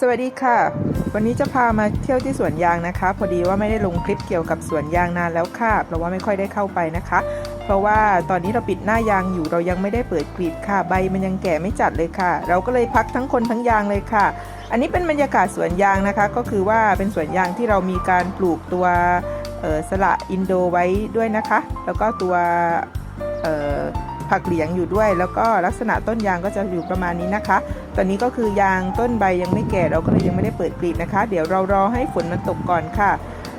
สวัสดีค่ะ วันนี้จะพามาเที่ยวที่สวนยางนะคะ พอดีว่าไม่ได้ลงคลิปเกี่ยวกับสวนยางนานแล้วค่ะเพราะว่าไม่ค่อยได้เข้าไปนะคะ เพราะว่าตอนนี้เราปิดหน้ายางอยู่เรายังไม่ได้เปิดกรีดค่ะ ใบมันยังแก่ไม่จัดเลยค่ะ เราก็เลยพักทั้งคนทั้งยางเลยค่ะ อันนี้เป็นบรรยากาศสวนยางนะคะ ก็คือว่าเป็นสวนยางที่เรามีการปลูกตัวสละอินโดไว้ด้วยนะคะ แล้วก็ตัว ผักเหลียงอยู่ด้วย แล้วก็ลักษณะต้นยางก็จะอยู่ประมาณนี้นะคะ ตอนนี้ก็คือยางต้นใบยังไม่แก่เราก็เลยยังไม่ได้เปิดกรีดนะคะ เดี๋ยวเรารอให้ฝนมันตกก่อนค่ะ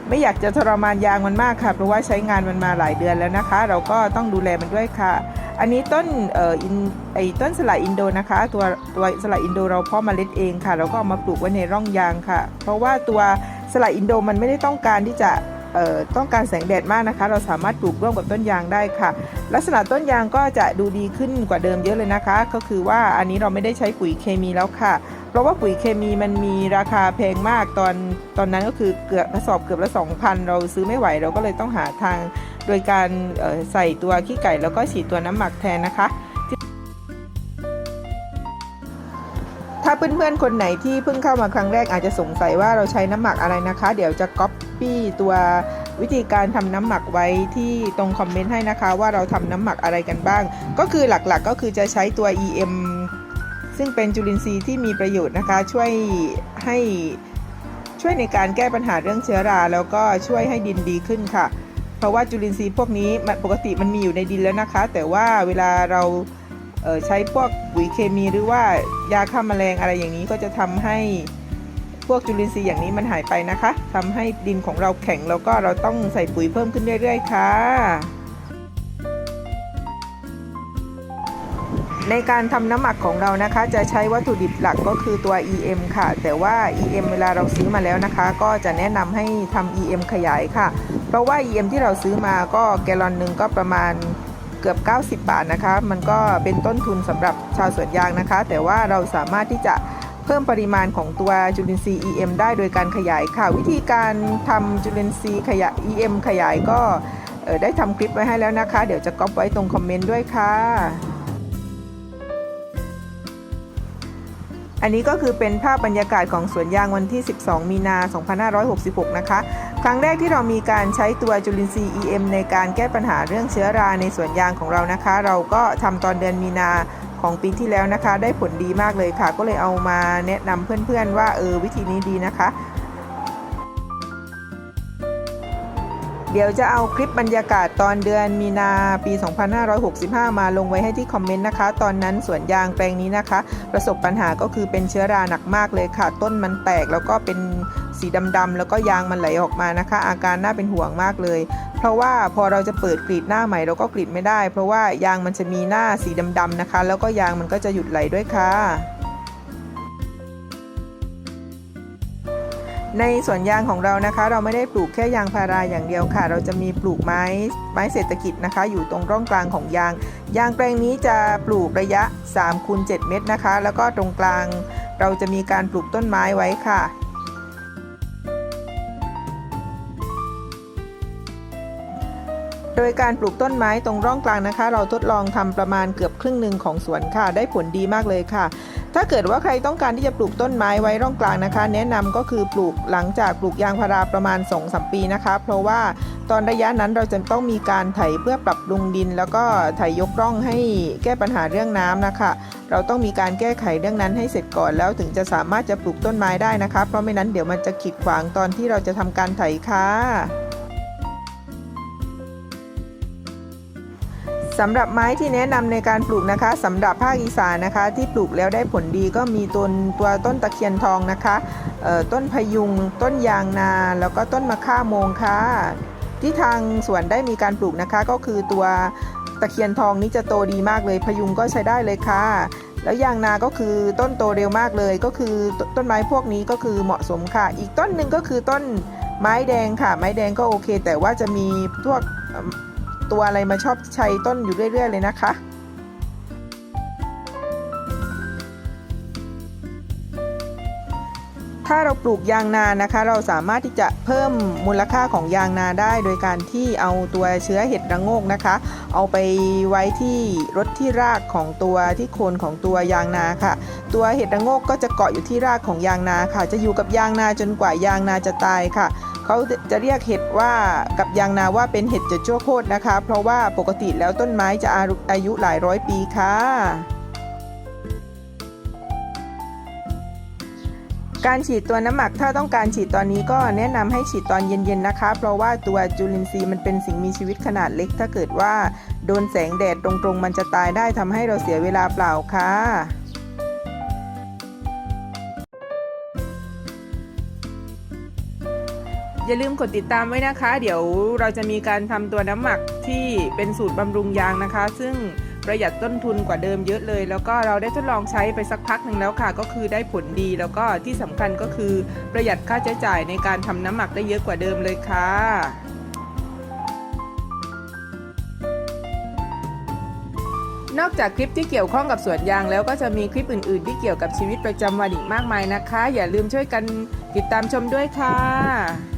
ไม่อยากจะทรมานยางมันมากค่ะ เพราะว่าใช้งานมันมาหลายเดือนแล้วนะคะ เราก็ต้องดูแลมันด้วยค่ะ อันนี้ต้นเอ่ออินไอต้นสละอินโดนะคะ ตัวตัวสละอินโดเราเพาะเมล็ดเองค่ะ เราก็เอามาปลูกไว้ในร่องยางค่ะ เพราะว่าตัวสละอินโดมันไม่ได้ต้องการที่จะ ต้องการแสงแดดมากนะคะ เราสามารถปลูกร่วมกับต้นยางได้ค่ะ ลักษณะต้นยางก็จะดูดีขึ้นกว่าเดิมเยอะเลยนะคะ ก็คือว่าอันนี้เราไม่ได้ใช้ปุ๋ยเคมีแล้วค่ะ เพราะว่าปุ๋ยเคมีมันมีราคาแพงมากตอนตอนนั้นก็คือเกือบกระสอบเกือบละ2,000 เราซื้อไม่ไหวเราก็เลยต้องหาทาง โดยการใส่ตัวขี้ไก่แล้วก็ฉีดตัวน้ำหมักแทนนะคะ ถ้าเพื่อนๆ คนไหนที่เพิ่งเข้ามาครั้งแรกอาจจะสงสัยว่าเราใช้น้ำหมักอะไรนะคะ เดี๋ยวจะก๊อปปี้ตัววิธีการทำน้ำหมักไว้ที่ตรงคอมเมนต์ให้นะคะ ว่าเราทำน้ำหมักอะไรกันบ้าง ก็คือหลักๆก็คือจะใช้ตัว EM ซึ่งเป็นจุลินทรีย์ที่มีประโยชน์นะคะ ช่วยให้ช่วยในการแก้ปัญหาเรื่องเชื้อรา แล้วก็ช่วยให้ดินดีขึ้นค่ะ เพราะว่าจุลินทรีย์พวกนี้ปกติมันมีอยู่ในดินแล้วนะคะ แต่ว่าเวลาเรา ใช้พวกปุ๋ยเคมีหรือว่ายาฆ่าแมลงอะไรอย่างนี้ก็จะทำให้พวกจุลินทรีย์อย่างนี้มันหายไปนะคะทำให้ดินของเราแข็งแล้วก็เราต้องใส่ปุ๋ยเพิ่มขึ้นเรื่อยๆ ค่ะ ในการทำน้ำหมักของเรานะคะ จะใช้วัตถุดิบหลักก็คือตัว EM ค่ะ แต่ว่า EM เวลาเราซื้อมาแล้วนะคะ ก็จะแนะนำให้ทำ EM ขยายค่ะ เพราะว่า EM ที่เราซื้อมาก็แกลลอนหนึ่งก็ประมาณ เกือบ 90 บาทนะคะ มันก็เป็นต้นทุนสำหรับชาวสวนยางนะคะ แต่ว่าเราสามารถที่จะเพิ่มปริมาณของตัวจุลินทรีย์ EM ได้โดยการขยายค่ะ วิธีการทำจุลินทรีย์ขยาย EM ขยายก็ได้ทำคลิปไว้ให้แล้วนะคะ เดี๋ยวจะก๊อปไว้ตรงคอมเมนต์ด้วยค่ะ อันนี้ก็คือเป็นภาพบรรยากาศของสวนยางวันที่ 12 มีนา 2566 นะคะ ครั้งแรกที่เรามีการใช้ตัวจุลินทรีย์ EM ในการแก้ปัญหาเรื่องเชื้อราในสวนยางของเรานะคะ เราก็ทำตอนเดือนมีนาของปีที่แล้วนะคะ ได้ผลดีมากเลยค่ะ ก็เลยเอามาแนะนำเพื่อนๆว่าเออวิธีนี้ดีนะคะ เดี๋ยวจะเอาคลิปบรรยากาศตอนเดือนมีนาปี 2565 มาลงไว้ให้ที่คอมเมนต์นะคะ ตอนนั้นสวนยางแปลงนี้นะคะ ประสบปัญหาก็คือเป็นเชื้อราหนักมากเลยค่ะ ต้นมันแตกแล้วก็เป็นสีดำๆแล้วก็ยางมันไหลออกมานะคะ อาการน่าเป็นห่วงมากเลย เพราะว่าพอเราจะเปิดกรีดหน้าใหม่เราก็กรีดไม่ได้ เพราะว่ายางมันจะมีหน้าสีดำๆนะคะ แล้วก็ยางมันก็จะหยุดไหลด้วยค่ะ ในสวนยางของเรานะคะ เราไม่ได้ปลูกแค่ยางพาราอย่างเดียวค่ะ เราจะมีปลูกไม้ไม้เศรษฐกิจนะคะ อยู่ตรงร่องกลางของยาง ยางแปลงนี้จะปลูกระยะ3คูณ7เมตรนะคะ แล้วก็ตรงกลางเราจะมีการปลูกต้นไม้ไว้ค่ะโดยการปลูกต้นไม้ตรงร่องกลางนะคะ เราทดลองทำประมาณเกือบครึ่งหนึ่งของสวนค่ะ ได้ผลดีมากเลยค่ะ ถ้าเกิดว่าใครต้องการที่จะปลูกต้นไม้ไว้ร่องกลางนะคะ แนะนำก็คือปลูกหลังจากปลูกยางพาราประมาณ2-3ปีนะคะ เพราะว่าตอนระยะนั้นเราจะต้องมีการไถเพื่อปรับปรุงดิน แล้วก็ไถยกร่องให้แก้ปัญหาเรื่องน้ำนะคะ เราต้องมีการแก้ไขเรื่องนั้นให้เสร็จก่อนแล้วถึงจะสามารถจะปลูกต้นไม้ได้นะคะ เพราะไม่นั้นเดี๋ยวมันจะขีดขวางตอนที่เราจะทำการไถค่ะ สำหรับไม้ที่แนะนำในการปลูกนะคะสำหรับภาคอีสานนะคะ ที่ปลูกแล้วได้ผลดีก็มีต้นตัวต้นตะเคียนทองนะคะต้นพยุง ต้นยางนา แล้วก็ต้นมะข่าโมงค่ะที่ทางสวนได้มีการปลูกนะคะ ก็คือตัวตะเคียนทองนี้จะโตดีมากเลย พยุงก็ใช้ได้เลยค่ะ แล้วยางนาก็คือต้นโตเร็วมากเลยก็คือต้นไม้พวกนี้ก็คือเหมาะสมค่ะ อีกต้นหนึ่งก็คือต้นไม้แดงค่ะ ไม้แดงก็โอเค แต่ว่าจะมีพวก ตัวอะไรมาชอบใช้ต้นอยู่เรื่อย ๆ เลยนะคะ ถ้าเราปลูกยางนานะคะ เราสามารถที่จะเพิ่มมูลค่าของยางนาได้ โดยการที่เอาตัวเชื้อเห็ดระโงกนะคะ เอาไปไว้ที่รถที่รากของตัวที่โคนของตัวยางนาค่ะ ตัวเห็ดระโงกก็จะเกาะอยู่ที่รากของยางนาค่ะ จะอยู่กับยางนาจนกว่ายางนาจะตายค่ะ เขาจะเรียกเห็ดว่ากับยางนาว่าเป็นเห็ดจะชั่วโคตรนะคะ เพราะว่าปกติแล้วต้นไม้จะอายุอายุหลายร้อยปีค่ะการฉีดตัวน้ำหมักถ้าต้องการฉีดตอนนี้ก็แนะนำให้ฉีดตอนเย็นๆนะคะ เพราะว่าตัวจุลินทรีย์มันเป็นสิ่งมีชีวิตขนาดเล็ก ถ้าเกิดว่าโดนแสงแดดตรงๆ มันจะตายได้ทำให้เราเสียเวลาเปล่าค่ะ อย่าลืมกดติดตามไว้นะคะ เดี๋ยวเราจะมีการทำตัวน้ำหมักที่เป็นสูตรบำรุงยางนะคะ ซึ่งประหยัดต้นทุนกว่าเดิมเยอะเลย แล้วก็เราได้ทดลองใช้ไปสักพักหนึ่งแล้วค่ะ ก็คือได้ผลดีแล้วก็ที่สำคัญก็คือประหยัดค่าใช้จ่ายในการทำน้ำหมักได้เยอะกว่าเดิมเลยค่ะนอกจากคลิปที่เกี่ยวข้องกับสวนยางแล้วก็จะมีคลิปอื่น ๆ ที่เกี่ยวกับชีวิตประจำวันอีกมากมายนะคะ อย่าลืมช่วยกันติดตามชมด้วยค่ะ